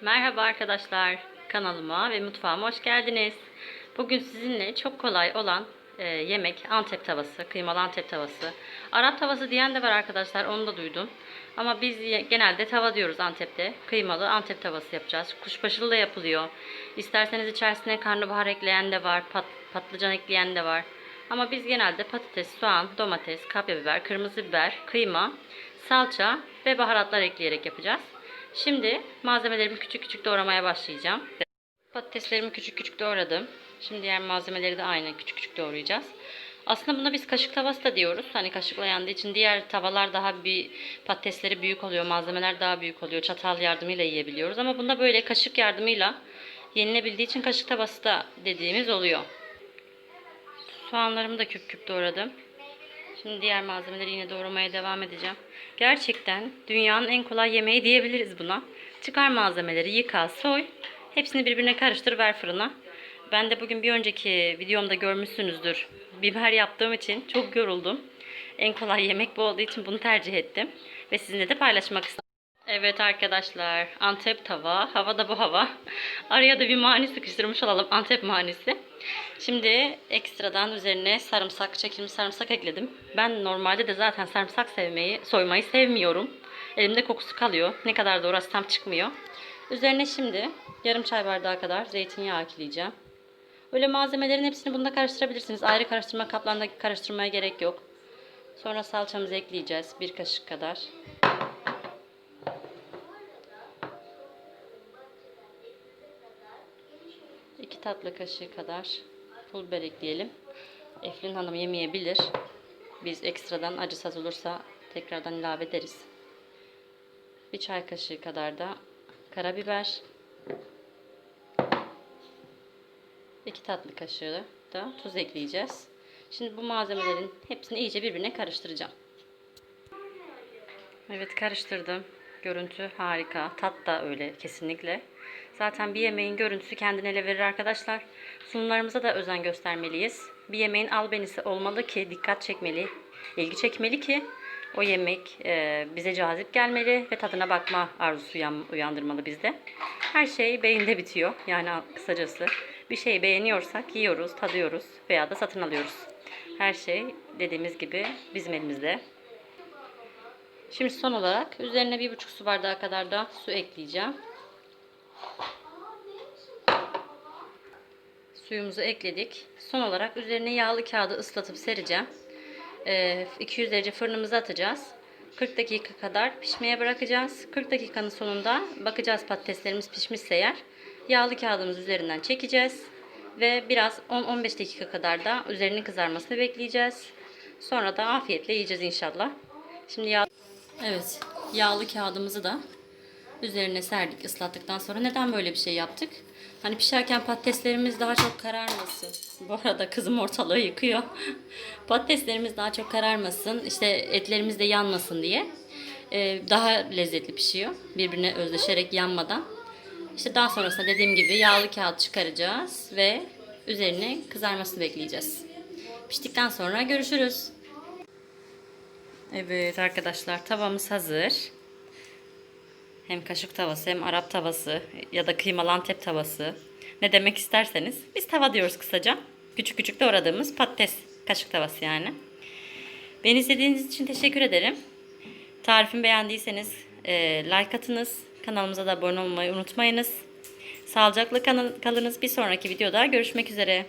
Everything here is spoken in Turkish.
Merhaba arkadaşlar. Kanalıma ve mutfağıma hoş geldiniz. Bugün sizinle çok kolay olan e, yemek Antep tavası, kıymalı Antep tavası. Arap tavası diyen de var arkadaşlar, onu da duydum. Ama biz genelde tava diyoruz Antep'te. Kıymalı Antep tavası yapacağız. Kuşbaşılı da yapılıyor. İsterseniz içerisine karnabahar ekleyen de var, pat- patlıcan ekleyen de var. Ama biz genelde patates, soğan, domates, kapya biber, kırmızı biber, kıyma, salça ve baharatlar ekleyerek yapacağız. Şimdi malzemelerimi küçük küçük doğramaya başlayacağım. Patateslerimi küçük küçük doğradım. Şimdi diğer malzemeleri de aynı küçük küçük doğrayacağız. Aslında buna biz kaşık tavası da diyoruz. Hani kaşıkla yandığı için diğer tavalar daha bir patatesleri büyük oluyor. Malzemeler daha büyük oluyor. Çatal yardımıyla yiyebiliyoruz. Ama bunda böyle kaşık yardımıyla yenilebildiği için kaşık tavası da dediğimiz oluyor. Soğanlarımı da küp küp doğradım. Şimdi diğer malzemeleri yine doğramaya devam edeceğim. Gerçekten dünyanın en kolay yemeği diyebiliriz buna. Çıkar malzemeleri, yıka, soy. Hepsini birbirine karıştır, ver fırına. Ben de bugün bir önceki videomda görmüşsünüzdür. Biber yaptığım için çok yoruldum. En kolay yemek bu olduğu için bunu tercih ettim. Ve sizinle de paylaşmak istedim. Evet arkadaşlar, Antep tava, havada bu hava. Araya da bir mani sıkıştırmış olalım, Antep manisi. Şimdi ekstradan üzerine sarımsak, çekilmiş sarımsak ekledim. Ben normalde de zaten sarımsak sevmeyi, soymayı sevmiyorum. Elimde kokusu kalıyor. Ne kadar da uğraşsam çıkmıyor. Üzerine şimdi yarım çay bardağı kadar zeytinyağı ekleyeceğim. Öyle malzemelerin hepsini bunda karıştırabilirsiniz. Ayrı karıştırma kaplarında karıştırmaya gerek yok. Sonra salçamızı ekleyeceğiz. Bir kaşık kadar. İki tatlı kaşığı kadar pul biber ekleyelim. Eflin Hanım yemeyebilir. Biz ekstradan acı saz olursa tekrardan ilave ederiz. Bir çay kaşığı kadar da karabiber. İki tatlı kaşığı da tuz ekleyeceğiz. Şimdi bu malzemelerin hepsini iyice birbirine karıştıracağım. Evet karıştırdım. Görüntü harika. Tat da öyle kesinlikle. Zaten bir yemeğin görüntüsü kendine ele verir arkadaşlar. Sunumlarımıza da özen göstermeliyiz. Bir yemeğin albenisi olmalı ki dikkat çekmeli, ilgi çekmeli ki o yemek e, bize cazip gelmeli ve tadına bakma arzusu uyan- uyandırmalı bizde. Her şey beyinde bitiyor. Yani kısacası bir şeyi beğeniyorsak yiyoruz, tadıyoruz veya da satın alıyoruz. Her şey dediğimiz gibi bizim elimizde. Şimdi son olarak üzerine bir buçuk su bardağı kadar da su ekleyeceğim. Suyumuzu ekledik. Son olarak üzerine yağlı kağıdı ıslatıp sereceğim. Ee, 200 derece fırınımıza atacağız. 40 dakika kadar pişmeye bırakacağız. 40 dakikanın sonunda bakacağız patateslerimiz pişmişse eğer. Yağlı kağıdımızı üzerinden çekeceğiz. Ve biraz 10-15 dakika kadar da üzerinin kızarmasını bekleyeceğiz. Sonra da afiyetle yiyeceğiz inşallah. Şimdi yağ Evet, yağlı kağıdımızı da üzerine serdik ıslattıktan sonra. Neden böyle bir şey yaptık? Hani pişerken patateslerimiz daha çok kararmasın. Bu arada kızım ortalığı yıkıyor. patateslerimiz daha çok kararmasın, işte etlerimiz de yanmasın diye. Ee, daha lezzetli pişiyor. Birbirine özleşerek yanmadan. İşte daha sonrasında dediğim gibi yağlı kağıt çıkaracağız ve üzerine kızarmasını bekleyeceğiz. Piştikten sonra görüşürüz. Evet arkadaşlar tavamız hazır. Hem kaşık tavası hem Arap tavası ya da kıymalı Antep tavası. Ne demek isterseniz. Biz tava diyoruz kısaca. Küçük küçük doğradığımız patates kaşık tavası yani. Beni izlediğiniz için teşekkür ederim. Tarifimi beğendiyseniz e, like atınız. Kanalımıza da abone olmayı unutmayınız. Sağlıcakla kalın- kalınız. Bir sonraki videoda görüşmek üzere.